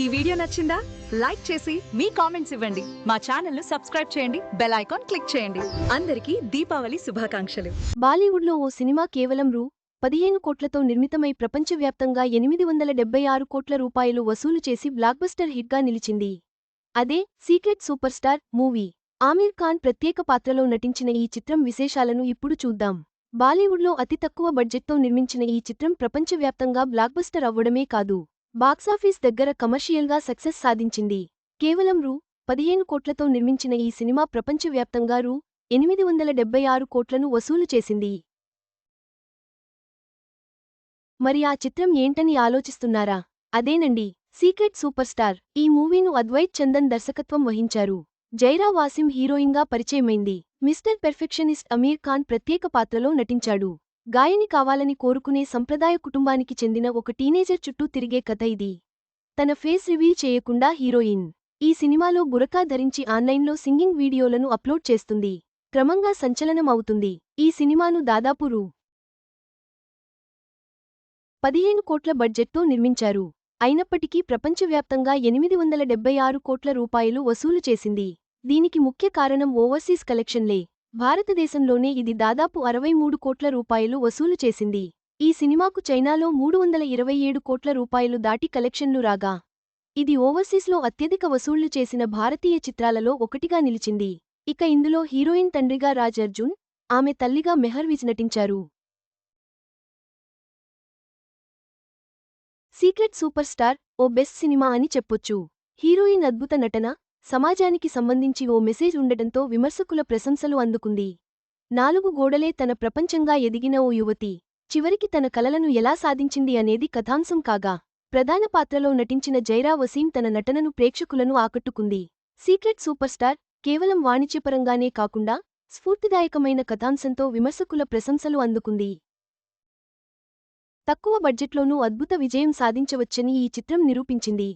ఈ వీడియో నచ్చిందా? లైక్ చేసి మీ కామెంట్స్ ఇవ్వండి. మా ఛానల్ను సబ్స్క్రైబ్ చేయండి. బెల్ ఐకాన్ క్లిక్ చేయండి. అందరికీ దీపావళి శుభాకాంక్షలు. బాలీవుడ్లో ఓ సినిమా కేవలం రూ. పదిహేను కోట్లతో నిర్మితమై ప్రపంచవ్యాప్తంగా ఎనిమిది వందల డెబ్బై ఆరు కోట్ల రూపాయలు వసూలు చేసి బ్లాక్బస్టర్ హిట్గా నిలిచింది. అదే Secret Superstar movie. Aamir Khan ప్రత్యేక పాత్రలో నటించిన ఈ చిత్రం విశేషాలను ఇప్పుడు చూద్దాం. బాలీవుడ్లో అతి తక్కువ బడ్జెట్తో నిర్మించిన ఈ చిత్రం ప్రపంచవ్యాప్తంగా బ్లాక్బస్టర్ అవ్వడమే కాదు. బాక్సాఫీస్ దగ్గర కమర్షియల్గా సక్సెస్ సాధించింది. కేవలం రూ. పదిహేను కోట్లతో నిర్మించిన ఈ సినిమా ప్రపంచవ్యాప్తంగా రూ. ఎనిమిది వందల డెబ్బై ఆరు కోట్లను వసూలు చేసింది. మరి ఆ చిత్రం ఏంటని ఆలోచిస్తున్నారా? అదేనండి సీక్రెట్ సూపర్ స్టార్. ఈ మూవీను అద్వైత్ చందన్ దర్శకత్వం వహించారు. జైరా వాసిం హీరోయిన్గా పరిచయమైంది. మిస్టర్ పెర్ఫెక్షనిస్ట్ అమీర్ ఖాన్ ప్రత్యేక పాత్రలో నటించాడు. గాయని కావాలని కోరుకునే సంప్రదాయ కుటుంబానికి చెందిన ఒక టీనేజర్ చుట్టూ తిరిగే కథ ఇది. తన ఫేస్ రివీల్ చేయకుండా హీరోయిన్. ఈ సినిమాలో బురకా ధరించి ఆన్లైన్లో సింగింగ్ వీడియోలను అప్లోడ్ చేస్తుంది. క్రమంగా సంచలనం అవుతుంది ఈ సినిమాను దాదాపు రూ. పదిహేను కోట్ల బడ్జెట్తో నిర్మించారు. అయినప్పటికీ ప్రపంచవ్యాప్తంగా ఎనిమిది వందల డెబ్బై ఆరు కోట్ల రూపాయలు వసూలు చేసింది. దీనికి ముఖ్య కారణం ఓవర్సీస్ కలెక్షన్లే. భారతదేశంలోనే ఇది దాదాపు అరవై మూడు కోట్ల రూపాయలు వసూలు చేసింది. ఈ సినిమాకు చైనాలో మూడు వందల ఇరవై ఏడు కోట్ల రూపాయలు దాటి కలెక్షన్లు రాగా ఇది ఓవర్సీస్లో అత్యధిక వసూళ్ళు చేసిన భారతీయ చిత్రాలలో ఒకటిగా నిలిచింది. ఇక ఇందులో హీరోయిన్ తండ్రిగా రాజ్ అర్జున్ ఆమె తల్లిగా మెహర్ విజ్ నటించారు. సీక్రెట్ సూపర్ స్టార్ ఓ బెస్ట్ సినిమా అని చెప్పొచ్చు. హీరోయిన్ అద్భుత నటన సమాజానికి సంబంధించి ఓ మెసేజ్ ఉండటంతో విమర్శకుల ప్రశంసలు అందుకుంది. నాలుగు గోడలే తన ప్రపంచంగా ఎదిగిన ఓ యువతి. చివరికి తన కలలను ఎలా సాధించింది అనేది కథాంశం కాగా ప్రధాన పాత్రలో నటించిన జైరా వసీం తన నటనను ప్రేక్షకులను ఆకట్టుకుంది. సీక్రెట్ సూపర్ స్టార్ కేవలం వాణిజ్యపరంగానే కాకుండా స్ఫూర్తిదాయకమైన కథాంశంతో విమర్శకుల ప్రశంసలు అందుకుంది. తక్కువ బడ్జెట్లోనూ అద్భుత విజయం సాధించవచ్చని ఈ చిత్రం నిరూపించింది.